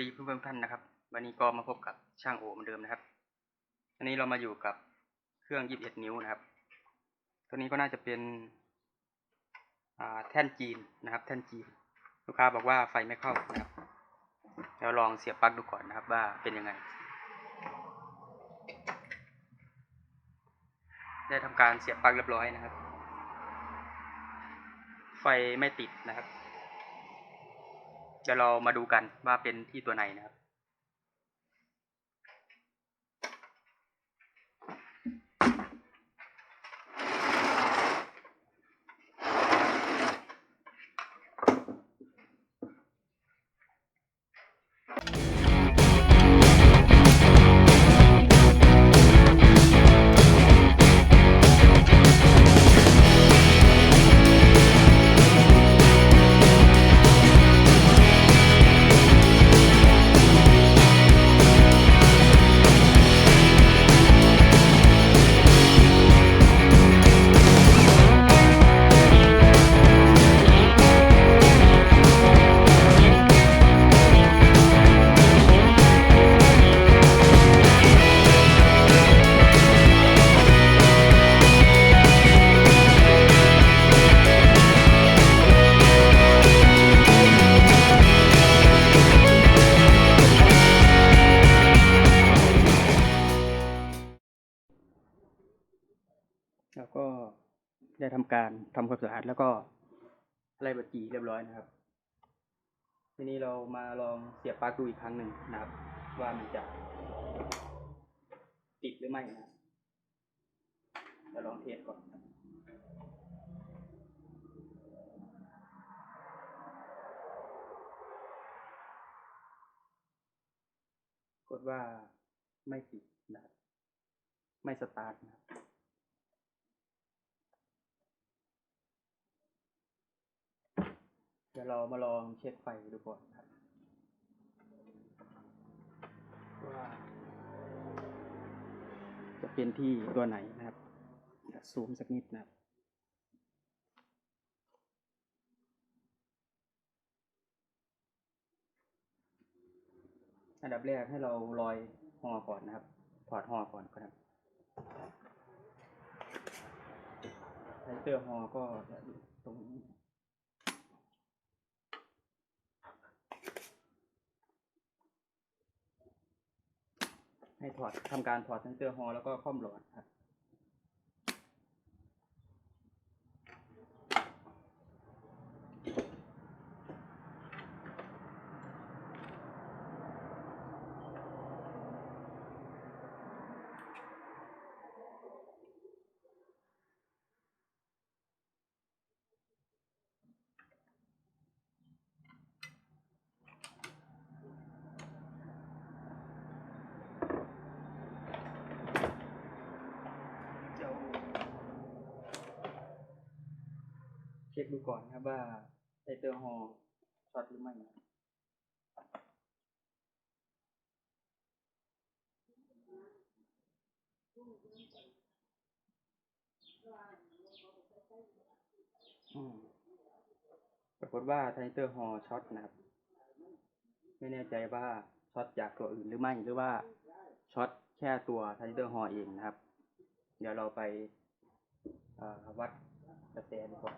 ดีเพื่อนๆทุกท่านนะครับวันนี้ก็มาพบกับช่างโอเหมือนเดิมนะครับอันนี้เรามาอยู่กับเครื่อง21นิ้วนะครับ ตัวนี้ก็น่าจะเป็นแท่นจีนนะครับ แท่นจีน ลูกค้าบอกว่าไฟไม่เข้านะครับเราลองเสียบปลั๊กดูก่อนนะครับว่าเป็นยังไง ได้ทำการเสียบปลั๊กเรียบร้อยนะครับ ไฟไม่ติดนะครับ เดี๋ยวเรามาดูกันว่าเป็นที่ตัวไหนนะครับ ความสะอาดแล้วก็ไล่บัญชีเรียบร้อยนะครับ ทีนี้เรามาลองเสียบปลั๊กดูอีกครั้งหนึ่งนะครับ ว่ามันจะติดหรือไม่นะครับเดี๋ยวลองเทสก่อนกดว่าไม่ติดนะครับไม่สตาร์ทนะครับ เดี๋ยวเรามาลองเช็คไฟดูก่อนครับว่าจะเป็นที่ตัวไหนนะครับซูมสักนิดนะครับอันดับแรกให้เราลอยหอก่อนนะครับ ถอดหอก่อนครับไทเตอร์หอก็ตรงนี้ ให้ถอดทำการถอดเซนเซอร์ฮอลแล้วก็ค่อมหลอดครับ ช็คดูก่อนนะครับว่าไทเตอร์ฮอลช็อตหรือไม่ปรากฏว่าไทเตอร์ฮอช็อตนะครับ ไม่แน่ใจว่าช็อตจากตัวอื่นหรือไม่หรือว่าช็อตแค่ตัวไทเตอร์ฮอเองนะครับ เดี๋ยวเราไปวัดกระแสดีกว่า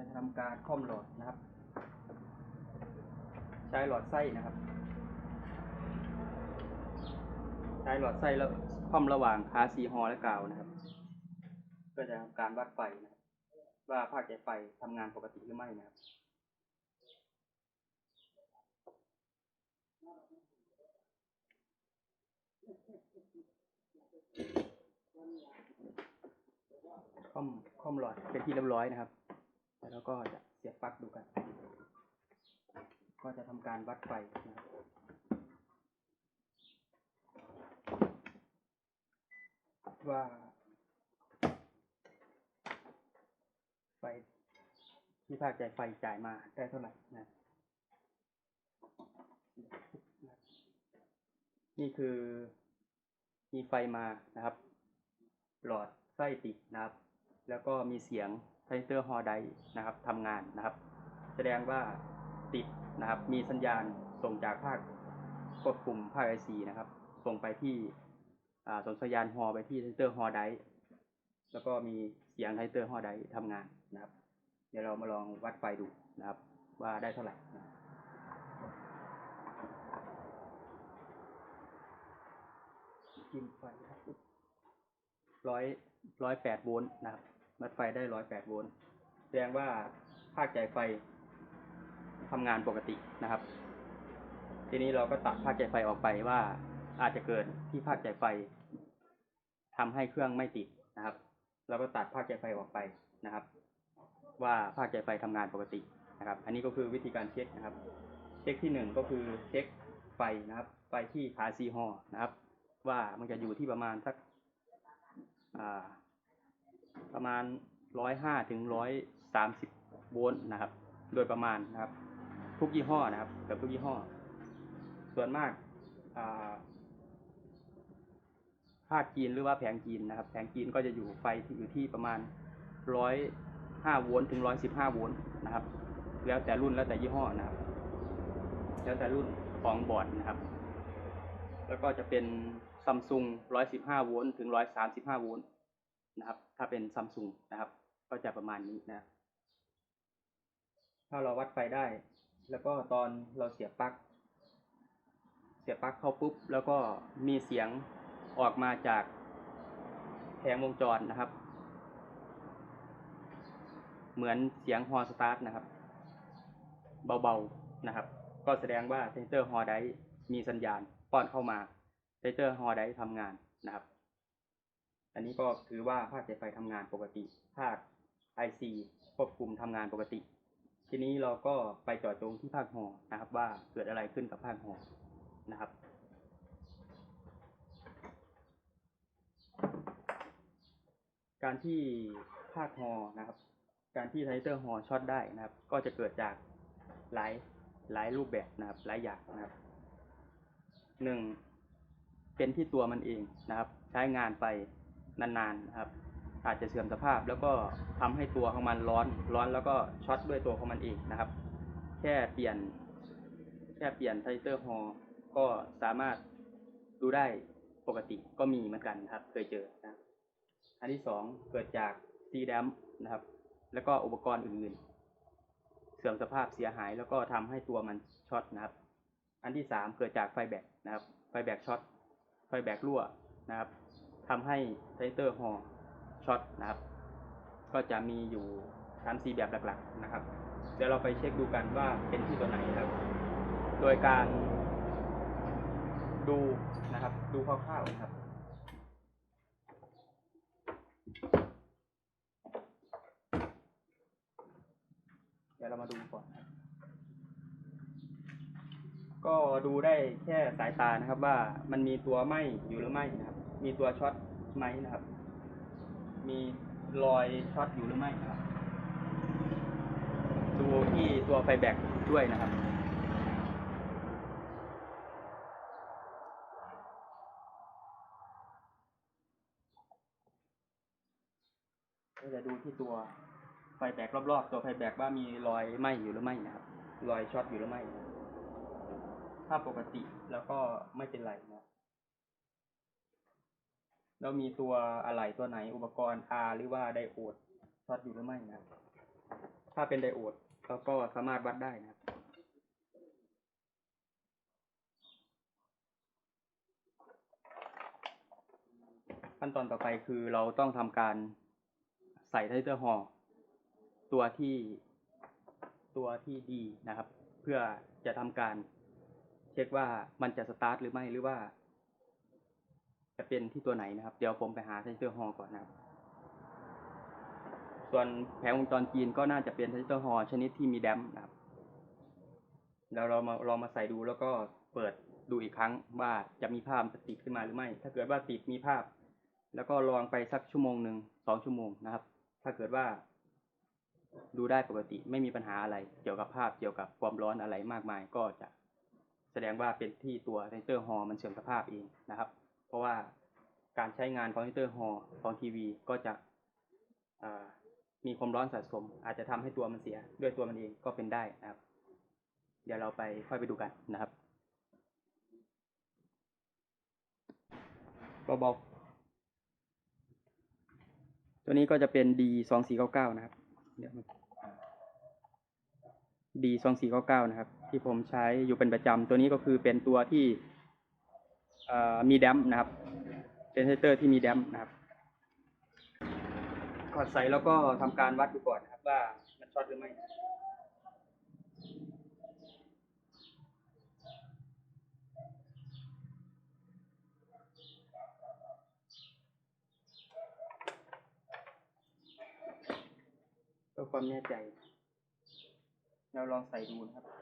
เราจะทำการค่อมหลอดนะครับ ใช้หลอดไส้นะครับ ใช้หลอดไส้แล้วค่อมระหว่างคาซีฮอและกาวนะครับเพื่อจะทำการวัดไฟนะครับ ว่าภาคใจไฟทำงานปกติหรือไม่นะครับค่อมค่อมหลอดเป็นที่เรียบร้อยนะครับ แล้วก็จะเสียบปลั๊กดูกัน ก็จะทำการวัดไฟนะครับว่าไฟที่ภาคใจไฟจ่ายมาได้เท่าไหร่นะ นี่คือมีไฟมานะครับ หลอดไส้ติดนะครับ แล้วก็มีเสียง ทเตอร์ฮอไดนะครับทำงานนะครับ แสดงว่าติดนะครับ มีสัญญาณส่งจากภาคควบคุมภาคไอซีนะครับ ส่งไปที่ส่งสัญญาณฮอไปที่ไทเตอร์ฮอไดแล้วก็มีเสียงไทเตอร์ฮอไดทำงานนะครับ เดี๋ยวเรามาลองวัดไฟดูนะครับ ว่าได้เท่าไหร่นะกินไฟครับร้อยร้อยแปดโวลต์นะครับ วัดไฟได้ร้อยแปดโวลต์แสดงว่าภาคจ่ายไฟทำงานปกตินะครับ ทีนี้เราก็ตัดภาคจ่ายไฟออกไปว่า อาจจะเกิดที่ภาคจ่ายไฟทำให้เครื่องไม่ติดนะครับ เราก็ตัดภาคจ่ายไฟออกไปนะครับ ว่าภาคจ่ายไฟทำงานปกตินะครับ อันนี้ก็คือวิธีการเช็คนะครับ เช็คที่หนึ่งก็คือเช็คไฟนะครับ ไฟที่ขาซีฮอนะครับ ว่ามันจะอยู่ที่ประมาณสักอ่า ประมาณร้อยห้าถึงร้อยสามสิบโวลต์นะครับ โดยประมาณนะครับ ทุกยี่ห้อนะครับเกือบทุกยี่ห้อ ส่วนมากภาคจีนหรือว่าแผงจีนนะครับ แผงจีนก็จะอยู่ไฟที่อยู่ที่ประมาณร้อยห้าโวลต์ถึงร้อยสิบห้าโวลต์นะครับ แล้วแต่รุ่นแล้วแต่ยี่ห้อนะครับ แล้วแต่รุ่นของบอร์ดนะครับ แล้วก็จะเป็นซัมซุงร้อยสิบห้าโวลต์ถึงร้อยสามสิบห้าโวลต์ นะครับ ถ้าเป็นซัมซุงนะครับ ก็จะประมาณนี้นะครับถ้าเราวัดไฟได้ แล้วก็ตอนเราเสียบปลั๊ก เสียบปลั๊กเข้าปุ๊บ แล้วก็มีเสียงออกมาจากแผงวงจรนะครับ เหมือนเสียงฮอสตาร์ทนะครับ เบาๆนะครับ ก็แสดงว่าเซนเตอร์ฮอไดมีสัญญาณป้อนเข้ามาเซนเตอร์ฮอไดทำงานนะครับ อันนี้ก็ถือว่าภาคสายไฟทำงานปกติ ภาค IC ควบคุมทำงานปกติ ทีนี้เราก็ไปเจอดจงที่ภาคหอนะครับ ว่าเกิดอะไรขึ้นกับภาคหอนะครับการที่ภาคฮอนะครับ การที่ไทเตอร์ฮอช็อตได้นะครับ ก็จะเกิดจากหลายหลายรูปแบบนะครับ หลายอย่างนะครับหนึ่งเป็นที่ตัวมันเองนะครับ ใช้งานไป นานๆนะครับ อาจจะเสื่อมสภาพแล้วก็ทำให้ตัวของมันร้อนร้อนแล้วก็ช็อตด้วยตัวของมันเองนะครับ แค่เปลี่ยน แค่เปลี่ยนไทเตอร์ฮอก็สามารถดูได้ปกติก็มีเหมือนกันครับ เคยเจอนะอันที่สองเกิดจากซีแดมนะครับ แล้วก็อุปกรณ์อื่นๆ เสื่อมสภาพเสียหายแล้วก็ทำให้ตัวมันช็อตนะครับ อันที่สามเกิดจากไฟแบตนะครับ ไฟแบตช็อตไฟแบตรั่วนะครับ ทำให้ไทเตอร์ฮอช็อตนะครับ ก็จะมีอยู่สามสี่แบบหลักๆนะครับ เดี๋ยวเราไปเช็คดูกันว่าเป็นที่ตัวไหนนะครับ โดยการดูนะครับ ดูคร่าวๆนะครับเดี๋ยวเรามาดูก่อนครับ ก็ดูได้แค่สายตานะครับว่ามันมีตัวไหมอยู่หรือไม่นะครับ มีตัวช็อตไหมนะครับ มีรอยช็อตอยู่หรือไม่นะครับ ดูที่ตัวไฟแบตด้วยนะครับก็จะดูที่ตัวไฟแบกรอบๆ ตัวไฟแบกว่ามีรอยไหมอยู่หรือไม่นะครับ รอยช็อตอยู่หรือไม่ ถ้าปกติแล้วก็ไม่เป็นไรนะ แล้วมีตัวอะไรตัวไหนอุปกรณ์ R หรือว่าไดโอดช็อตอยู่หรือไม่นะถ้าเป็นไดโอดเราก็สามารถวัดได้นะขั้นตอนต่อไปคือเราต้องทำการใส่ไทเตอร์ฮอลตัวที่ตัวที่ดีนะครับ เพื่อจะทำการเช็คว่ามันจะสตาร์ทหรือไม่หรือว่า จะเป็นที่ตัวไหนนะครับ เดี๋ยวผมไปหาไทเตอร์ฮอก่อนนะครับ ส่วนแผงวงจรจีนก็น่าจะเป็นไทเตอร์ฮอชนิดที่มีแดมนะครับแล้วเรามาลองมาใส่ดูแล้วก็เปิดดูอีกครั้งว่าจะมีภาพติดขึ้นมาหรือไม่ ถ้าเกิดว่าติดมีภาพ แล้วก็ลองไปสักชั่วโมงหนึ่งสองชั่วโมงนะครับ ถ้าเกิดว่า ดูได้ปกติไม่มีปัญหาอะไร เกี่ยวกับภาพเกี่ยวกับความร้อนอะไรมากมาย ก็จะแสดงว่าเป็นที่ตัวไทเตอร์ฮอมันเสื่อมสภาพเองนะครับ เพราะว่าการใช้งานของไทเตอร์ฮอของทีวีก็จะมีความร้อนสะสม อาจจะทำให้ตัวมันเสียด้วยตัวมันเองก็เป็นได้นะครับ เดี๋ยวเราไปค่อยไปดูกันนะครับเบาๆตัวนี้ก็จะเป็น D สองสี่เก้าเก้านะครับเดี๋ยว D สองสี่เก้าเก้านะครับ ที่ผมใช้อยู่เป็นประจำตัวนี้ก็คือเป็นตัวที่ มีแดมนะครับ เป็นเซนเตอร์ที่มีแดมนะครับกดใส่แล้วก็ทำการวัดดูก่อนนะครับว่ามันช็อตหรือไม่เพื่อความแน่ใจ เราลองใส่ดูนะครับ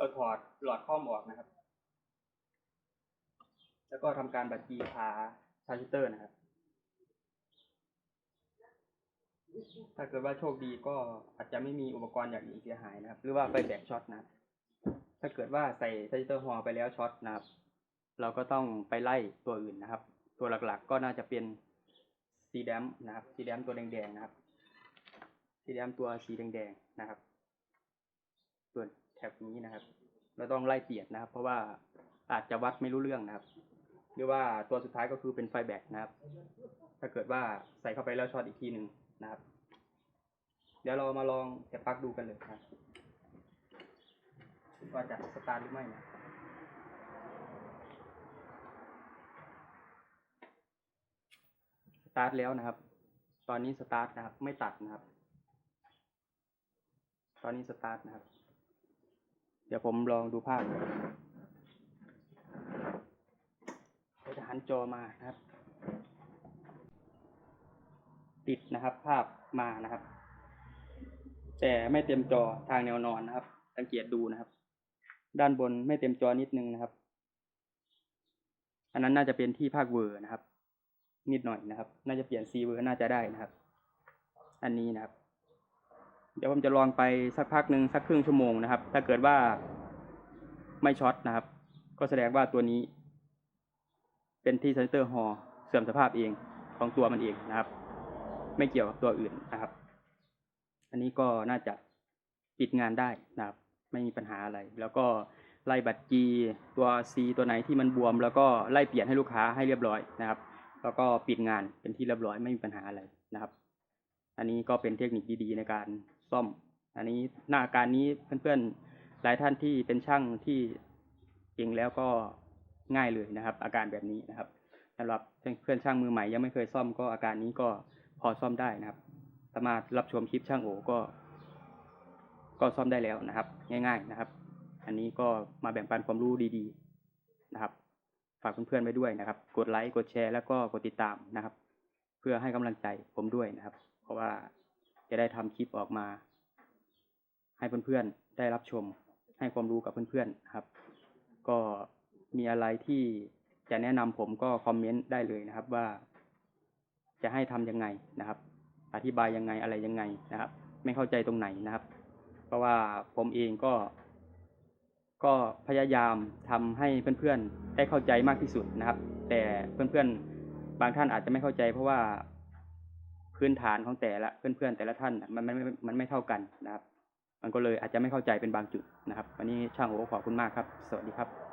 เราถอดหลอดข้อมออกนะครับ แล้วก็ทำการบัดจีพาทรานซิเตอร์นะครับ ถ้าเกิดว่าโชคดีก็อาจจะไม่มีอุปกรณ์อย่างอื่นเสียหายนะครับ หรือว่าไฟแบกช็อตนะ ถ้าเกิดว่าใส่ทรานซิเตอร์ฮอลไปแล้วช็อตนะครับ เราก็ต้องไปไล่ตัวอื่นนะครับ ตัวหลักๆก็น่าจะเป็นซีแดมนะครับ ซีแดมตัวแดงๆนะครับ ซีแดมตัวสีแดงๆนะครับส่วน แถบนี้นะครับ เราต้องไล่เปลี่ยนนะครับ เพราะว่าอาจจะวัดไม่รู้เรื่องนะครับ หรือว่าตัวสุดท้ายก็คือเป็นไฟแบกนะครับ ถ้าเกิดว่าใส่เข้าไปแล้วช็อตอีกทีหนึ่งนะครับ เดี๋ยวเรามาลองแกะปลั๊กดูกันเลยครับว่าจะสตาร์ทหรือไม่นะสตาร์ทแล้วนะครับ ตอนนี้สตาร์ทนะครับ ไม่ตัดนะครับ ตอนนี้สตาร์ทนะครับ เดี๋ยวผมลองดูภาพเราจะหันจอมานะครับ ติดนะครับภาพมานะครับ แต่ไม่เต็มจอทางแนวนอนนะครับ สังเกตดูนะครับ ด้านบนไม่เต็มจอนิดนึงนะครับ อันนั้นน่าจะเป็นที่ภาคเวอร์นะครับ นิดหน่อยนะครับ น่าจะเปลี่ยนซีเวอร์น่าจะได้นะครับ อันนี้นะครับ เดี๋ยวผมจะลองไปสักพักหนึ่งสักครึ่งชั่วโมงนะครับ ถ้าเกิดว่าไม่ช็อตนะครับ ก็แสดงว่าตัวนี้ เป็นที่เซนเตอร์ฮอเสื่อมสภาพเองของตัวมันเองนะครับ ไม่เกี่ยวกับตัวอื่นนะครับ อันนี้ก็น่าจะปิดงานได้นะครับ ไม่มีปัญหาอะไร แล้วก็ไล่บัตร G ตัว C ตัวไหนที่มันบวม แล้วก็ไล่เปลี่ยนให้ลูกค้าให้เรียบร้อยนะครับ แล้วก็ปิดงานเป็นที่เรียบร้อยไม่มีปัญหาอะไรนะครับ อันนี้ก็เป็นเทคนิคดีๆในการ ซ่อม อันนี้หน้าอาการนี้เพื่อนๆหลายท่านที่เป็นช่างที่เก่งแล้วก็ง่ายเลยนะครับ อาการแบบนี้นะครับสำหรับเพื่อนช่างมือใหม่ยังไม่เคยซ่อมก็อาการนี้ก็พอซ่อมได้นะครับสามารถรับชมคลิปช่างโอก็ ก็ซ่อมได้แล้วนะครับ ง่าย ๆนะครับ อันนี้ก็มาแบ่งปันความรู้ดีๆนะครับ ฝากเพื่อนๆไว้ด้วยนะครับ กดไลค์กดแชร์แล้วก็กดติดตามนะครับ เพื่อให้กำลังใจผมด้วยนะครับ เพราะว่า จะได้ทำคลิปออกมา ให้เพื่อนๆได้รับชม ให้ความรู้กับเพื่อนๆครับ ก็มีอะไรที่จะแนะนำผมก็คอมเมนต์ได้เลยนะครับว่า จะให้ทำยังไงนะครับ อธิบายยังไงอะไรยังไงนะครับ ไม่เข้าใจตรงไหนนะครับ เพราะว่าผมเองก็ ก็พยายามทำให้เพื่อนๆได้เข้าใจมากที่สุดนะครับ แต่เพื่อนๆบางท่านอาจจะไม่เข้าใจเพราะว่า พื้นฐานของแต่ละเพื่อนๆแต่ละท่านมันมันมันมันไม่เท่ากันนะครับ มันก็เลยอาจจะไม่เข้าใจเป็นบางจุดนะครับ วันนี้ช่างโอขอบคุณมากครับ สวัสดีครับ